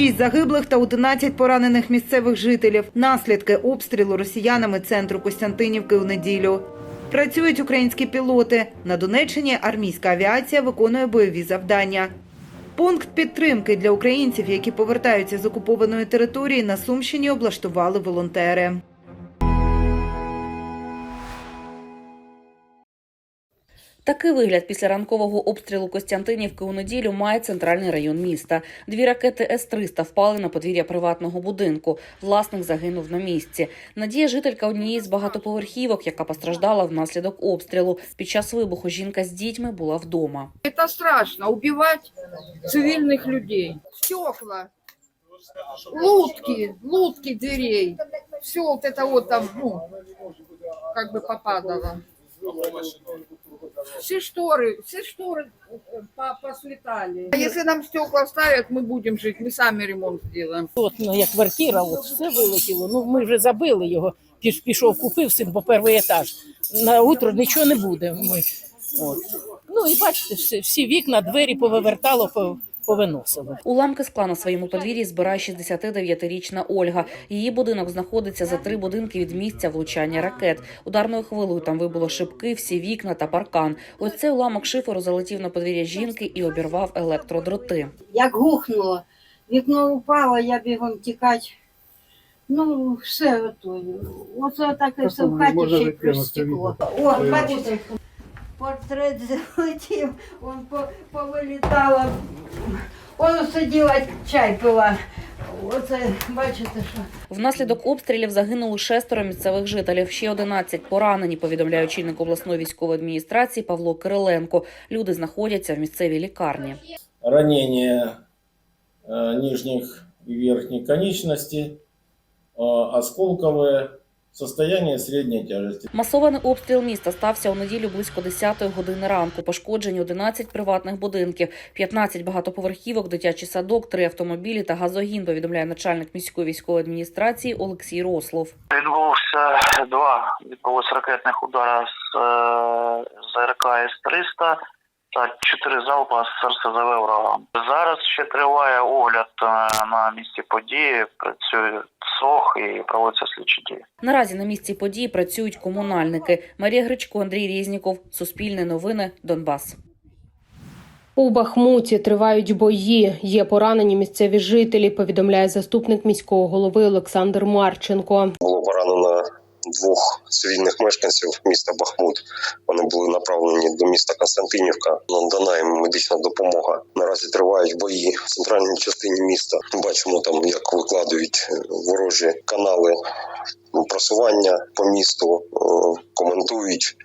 Шість загиблих та 11 поранених місцевих жителів. Наслідки обстрілу росіянами центру Костянтинівки у неділю. Працюють українські пілоти. На Донеччині армійська авіація виконує бойові завдання. Пункт підтримки для українців, які повертаються з окупованої території, на Сумщині облаштували волонтери. Такий вигляд після ранкового обстрілу Костянтинівки у неділю має центральний район міста. Дві ракети С-300 впали на подвір'я приватного будинку. Власник загинув на місці. Надія жителька однієї з багатоповерхівок, яка постраждала внаслідок обстрілу. Під час вибуху жінка з дітьми була вдома. Это страшно, убивать цивильных людей. Стекла, лутки, лутки дверей. Все вот это вот там, ну, как бы попадало. Все шторы, все шторы э, по- послетали. А если нам стекла ставят, мы будем жить, мы сами ремонт сделаем. От, ну, як квартира, от все вилетіло. Ну, ми вже забили його. Піш, пішов, купив син по перший етаж. На утро нічого не буде. Ми, от. Ну і бачите, всі, всі вікна, двері повивертало, по- повиносило. Уламки скла на своєму подвір'ї збирає 69-річна Ольга. Її будинок знаходиться за три будинки від місця влучання ракет. Ударною хвилею там вибуло шибки, всі вікна та паркан. Ось цей уламок шиферу залетів на подвір'я жінки і обірвав електродроти. як гухнуло, вікно упало, я бігом тікать. Ну, все ото. Оце так і все в хаті ще й плюс стекло. О, бачите, портрет залетів, он по- повилітало. Он сиділа, чай пила. Оце, бачите, що. Внаслідок обстрілів загинуло шестеро місцевих жителів. Ще 11 поранені, повідомляє очільник обласної військової адміністрації Павло Кириленко. Люди знаходяться в місцевій лікарні. ранение э, нижних и верхних конечностей, э, осколковое, состояние средней тяжести. Масований обстріл міста стався у неділю близько 10-ї години ранку. Пошкоджені 11 приватних будинків, 15 багатоповерхівок, дитячий садок, 3 автомобілі та газогін. Повідомляє начальник міської військової адміністрації Олексій Рослов. Відбувся два відбулось ракетних удара з, е, з С-300 та чотири залпа з РСЗВ «Ураган». Зараз ще триває огляд е, на місці події, працює СОХ і проводяться слідчі дії. Наразі на місці події працюють комунальники. Марія Гречко, Андрій Різніков, Суспільне новини, Донбас. У Бахмуті тривають бої. Є поранені місцеві жителі. Повідомляє заступник міського голови Олександр Марченко. було поранено двох цивільних мешканців міста Бахмут. Вони були направлені до міста Константинівка. Надана їм медична допомога. Наразі тривають бої в центральній частині міста. Бачимо там, як викладують е, ворожі канали просування по місту, е, коментують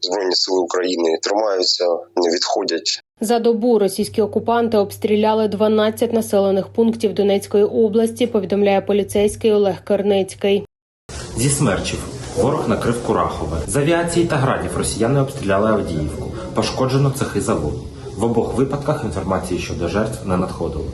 збройні сили України. Тримаються, не відходять. За добу російські окупанти обстріляли 12 населених пунктів Донецької області. Повідомляє поліцейський Олег Карнецький. Зі смерчів ворог накрив Курахове. З авіації та градів росіяни обстріляли Авдіївку. Пошкоджено цехи заводу. В обох випадках інформації щодо жертв не надходило.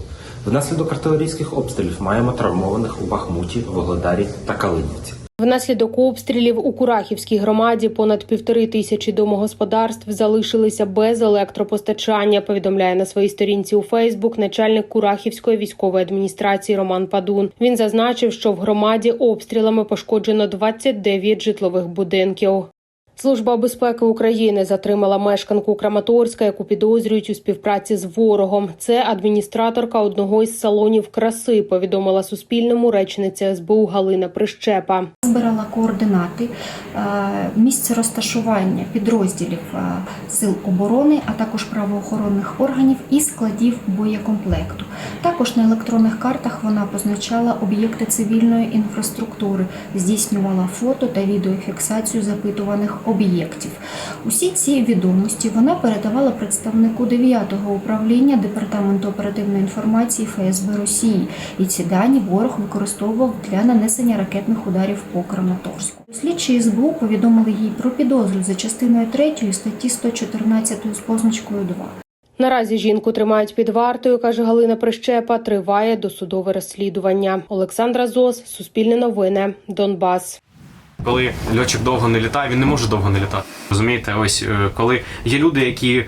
Внаслідок артилерійських обстрілів маємо травмованих у Бахмуті, Вогледарі та Калинівці. Внаслідок обстрілів у Курахівській громаді понад півтори тисячі домогосподарств залишилися без електропостачання. Повідомляє на своїй сторінці у Фейсбук начальник Курахівської військової адміністрації Роман Падун. Він зазначив, що в громаді обстрілами пошкоджено 29 житлових будинків. Служба безпеки України затримала мешканку Краматорська, яку підозрюють у співпраці з ворогом. Це адміністраторка одного із салонів краси. Повідомила Суспільному речниця СБУ Галина Прищепа. Збирала координати е, місце розташування підрозділів е, сил оборони, а також правоохоронних органів і складів боєкомплекту. Також на електронних картах вона позначала об'єкти цивільної інфраструктури, здійснювала фото та відеофіксацію запитуваних об'єктів. Усі ці відомості вона передавала представнику 9-го управління департаменту оперативної інформації ФСБ Росії, і ці дані ворог використовував для нанесення ракетних ударів по Краматорську. Слідчі СБУ повідомили їй про підозру за частиною 3 статті 114 з позначкою 2. Наразі жінку тримають під вартою, каже Галина Прищепа. Триває досудове розслідування. Олександра Зос, Суспільне новини, Донбас. Коли льотчик довго не літає, він не може довго не літати. Розумієте, ось е, коли є люди, які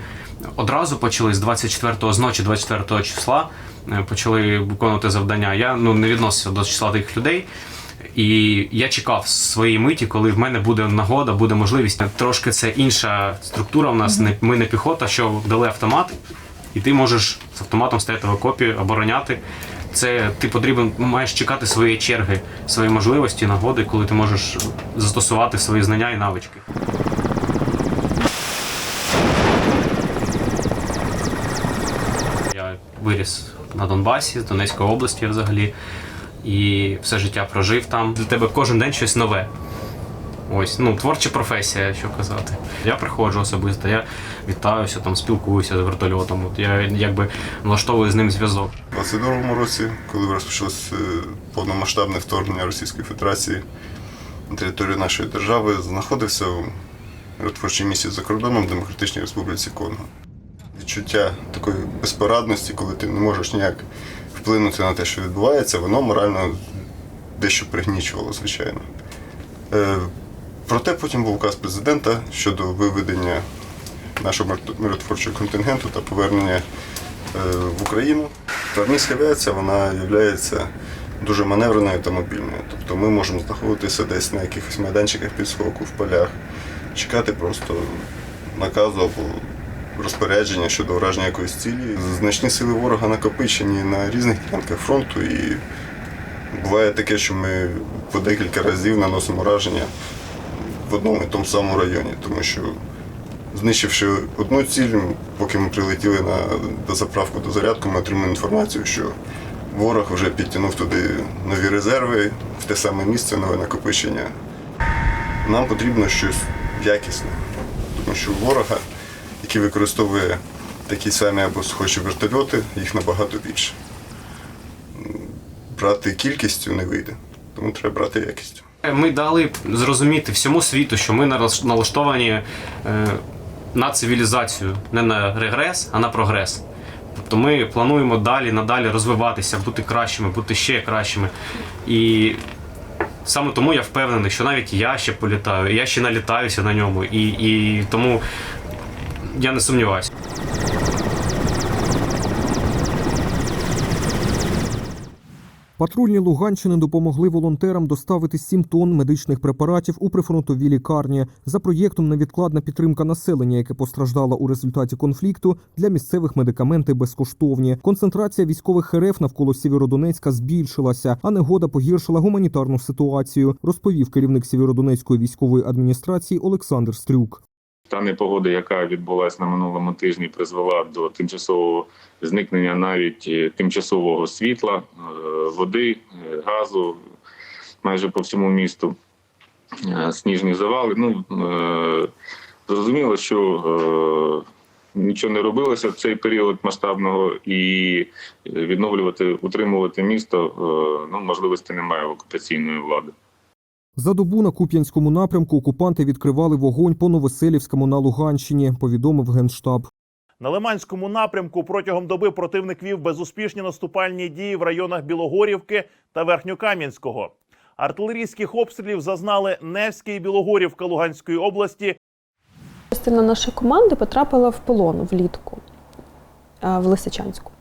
одразу почали з 24-го, з ночі 24 числа е, почали виконувати завдання. Я ну не відносився до числа тих людей. І я чекав своєї миті, коли в мене буде нагода, буде можливість. Трошки це інша структура. У нас не ми не піхота, що дали автомат, і ти можеш з автоматом стояти в окопі, обороняти. Це ти потрібен, маєш чекати своєї черги, свої можливості, нагоди, коли ти можеш застосувати свої знання і навички. Я виріс на Донбасі, з Донецької області взагалі. І все життя прожив там. Для тебе кожен день щось нове. Ось, ну, творча професія, що казати. Я приходжу особисто, я вітаюся, там, спілкуюся з вертольотом. От я якби налаштовую з ним зв'язок. У 22-му році, коли розпочалось е, повномасштабне вторгнення Російської Федерації на територію нашої держави, знаходився у миротворчій місії за кордоном в Демократичній Республіці Конго. Відчуття такої безпорадності, коли ти не можеш ніяк вплинути на те, що відбувається, воно морально дещо пригнічувало, звичайно. Е, Проте потім був указ президента щодо виведення нашого миротворчого контингенту та повернення е, в Україну. Армійська авіація вона є дуже маневреною та мобільною. Тобто ми можемо знаходитися десь на якихось майданчиках підскоку, в полях, чекати просто наказу або розпорядження щодо враження якоїсь цілі. Значні сили ворога накопичені на різних ділянках фронту і буває таке, що ми по декілька разів наносимо враження в одному і тому самому районі, тому що знищивши одну ціль, поки ми прилетіли на дозаправку до зарядку, ми отримали інформацію, що ворог вже підтягнув туди нові резерви, в те саме місце, нове накопичення. Нам потрібно щось якісне, тому що ворога, який використовує такі самі або схожі вертольоти, їх набагато більше. Брати кількістю не вийде, тому треба брати якістю. Ми дали зрозуміти всьому світу, що ми налаштовані е, на цивілізацію, не на регрес, а на прогрес. Тобто ми плануємо далі, надалі розвиватися, бути кращими, бути ще кращими. І саме тому я впевнений, що навіть я ще політаю, я ще налітаюся на ньому. І, і тому я не сумніваюся. Патрульні Луганщини допомогли волонтерам доставити 7 тонн медичних препаратів у прифронтові лікарні за проєктом невідкладна підтримка населення, яке постраждало у результаті конфлікту. Для місцевих медикаменти безкоштовні. Концентрація військових РФ навколо Сєвєродонецька збільшилася, а негода погіршила гуманітарну ситуацію. Розповів керівник Сєвєродонецької військової адміністрації Олександр Стрюк. Та непогода, яка відбулася на минулому тижні, призвела до тимчасового зникнення навіть е, тимчасового світла, е, води, е, газу майже по всьому місту. Сніжні завали. Ну зрозуміло, що нічого не робилося в цей період масштабного, і відновлювати, утримувати місто ну можливості немає в окупаційної влади. За добу на Куп'янському напрямку окупанти відкривали вогонь по Новоселівському на Луганщині, повідомив генштаб. На Лиманському напрямку протягом доби противник вів безуспішні наступальні дії в районах Білогорівки та Верхньокам'янського. Артилерійських обстрілів зазнали Невське і Білогорівка Луганської області. Частина нашої команди потрапила в полон влітку в Лисичанську.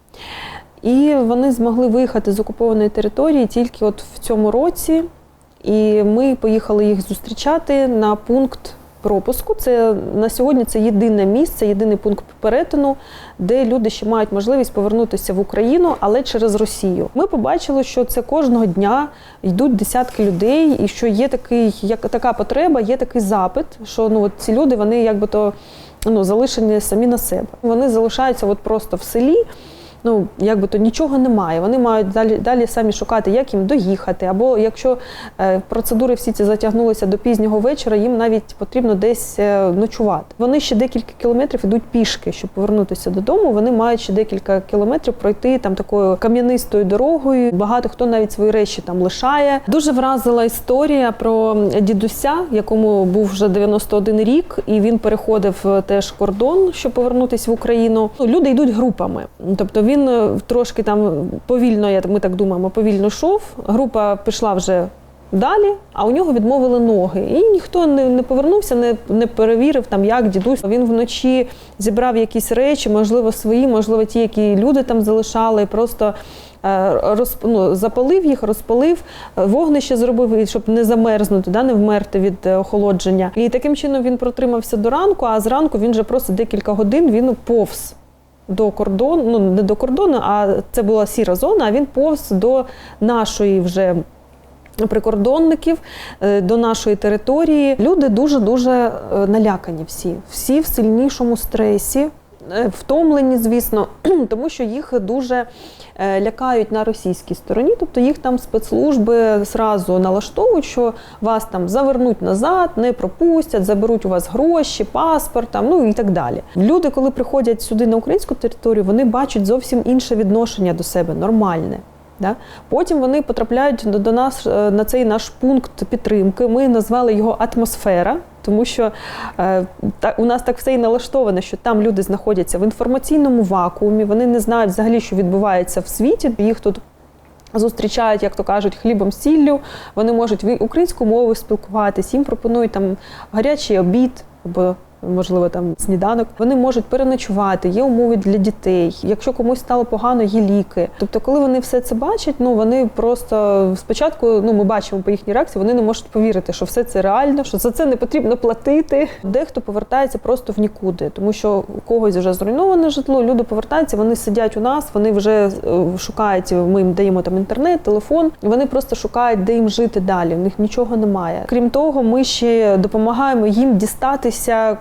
І вони змогли виїхати з окупованої території тільки от в цьому році. І ми поїхали їх зустрічати на пункт пропуску. Це на сьогодні це єдине місце, єдиний пункт перетину, де люди ще мають можливість повернутися в Україну, але через Росію. Ми побачили, що це кожного дня йдуть десятки людей, і що є такий, як така потреба, є такий запит, що ну от ці люди вони якби то ну залишені самі на себе. Вони залишаються от просто в селі ну якби то нічого немає. Вони мають далі далі самі шукати, як їм доїхати. Або якщо е, процедури всі ці затягнулися до пізнього вечора, їм навіть потрібно десь е, ночувати. Вони ще декілька кілометрів ідуть пішки, щоб повернутися додому. Вони мають ще декілька кілометрів пройти там такою кам'янистою дорогою. Багато хто навіть свої речі там лишає. Дуже вразила історія про дідуся, якому був вже 91 рік, і він переходив е, теж кордон, щоб повернутися в Україну. Ну, Люди йдуть групами, тобто він е, трошки там повільно, ми так думаємо, повільно йшов. Група пішла вже далі, а у нього відмовили ноги. І ніхто не, не повернувся, не, не перевірив, там, як дідусь. Він вночі зібрав якісь речі, можливо, свої, можливо, ті, які люди там залишали, просто. е, Роз, ну, запалив їх, розпалив, е, вогнище зробив, щоб не замерзнути, да, не вмерти від охолодження. І таким чином він протримався до ранку, а зранку він вже просто декілька годин він повз до кордону, ну не до кордону, а це була сіра зона, а він повз до нашої вже. Прикордонників е, до нашої території люди дуже дуже налякані. Всі, всі в сильнішому стресі, втомлені, звісно, тому що їх дуже е, лякають на російській стороні. Тобто їх там спецслужби зразу налаштовують, що вас там завернуть назад, не пропустять, заберуть у вас гроші, паспорт, там, ну і так далі. Люди, коли приходять сюди на українську територію, вони бачать зовсім інше відношення до себе, нормальне. Да? Потім вони потрапляють до, до нас е, на цей наш пункт підтримки. Ми назвали його атмосфера, тому що е, та, у нас так все і налаштоване, що там люди знаходяться в інформаційному вакуумі, вони не знають взагалі, що відбувається в світі. Їх тут зустрічають, як то кажуть, хлібом сіллю. Вони можуть українську мову спілкуватись, їм пропонують там гарячий обід або можливо, там сніданок. Вони можуть переночувати, є умови для дітей. Якщо комусь стало погано, є ліки. Тобто, коли вони все це бачать, ну вони просто спочатку, ну ми бачимо по їхній реакції, вони не можуть повірити, що все це реально, що за це не потрібно платити. Дехто повертається просто в нікуди, тому що у когось вже зруйноване житло. Люди повертаються, вони сидять у нас, вони вже е, шукають. Ми їм даємо там інтернет, телефон. Вони просто шукають, де їм жити далі. У них нічого немає. Крім того, ми ще допомагаємо їм дістатися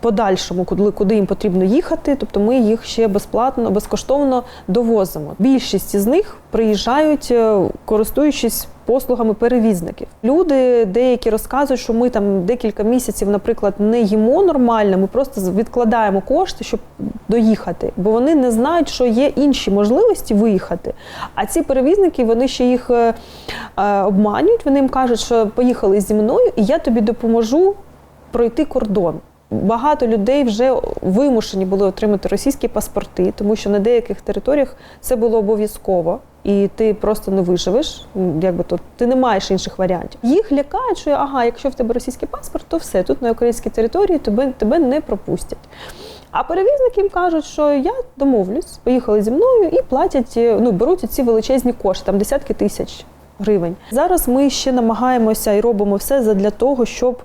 подальшому, куди, куди їм потрібно їхати. Тобто ми їх ще безплатно, безкоштовно довозимо. Більшість з них приїжджають, е, користуючись послугами перевізників. Люди деякі розказують, що ми там декілька місяців, наприклад, не їмо нормально. Ми просто відкладаємо кошти, щоб доїхати, бо вони не знають, що є інші можливості виїхати. А ці перевізники вони ще їх е, е, обманюють. Вони їм кажуть, що поїхали зі мною, і я тобі допоможу пройти кордон. Багато людей вже вимушені були отримати російські паспорти, тому що на деяких територіях це було обов'язково, і ти просто не виживеш. Якби то ти не маєш інших варіантів. Їх лякають, що ага, якщо в тебе російський паспорт, то все тут на українській території тебе, тебе не пропустять. А перевізники їм кажуть, що я домовлюсь, поїхали зі мною і платять, ну беруть ці величезні кошти, там десятки тисяч гривень. Зараз ми ще намагаємося і робимо все для того, щоб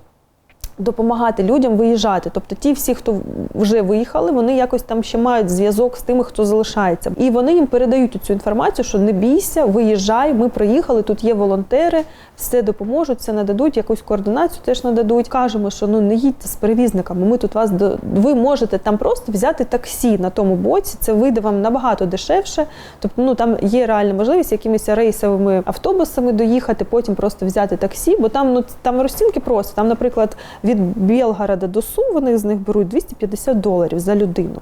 допомагати людям виїжджати. Тобто ті всі, хто вже виїхали, вони якось там ще мають зв'язок з тими, хто залишається. І вони їм передають цю інформацію, що не бійся, виїжджай, ми приїхали, тут є волонтери, все допоможуть, все нададуть, якусь координацію теж нададуть. Кажемо, що ну не їдьте з перевізниками, ми тут вас до ви можете там просто взяти таксі на тому боці. Це вийде вам набагато дешевше. Тобто, ну там є реальна можливість якимись рейсовими автобусами доїхати, потім просто взяти таксі, бо там ну там розцінки просто. Там, наприклад, від Білгорода до Сум вони з них беруть 250 доларів за людину.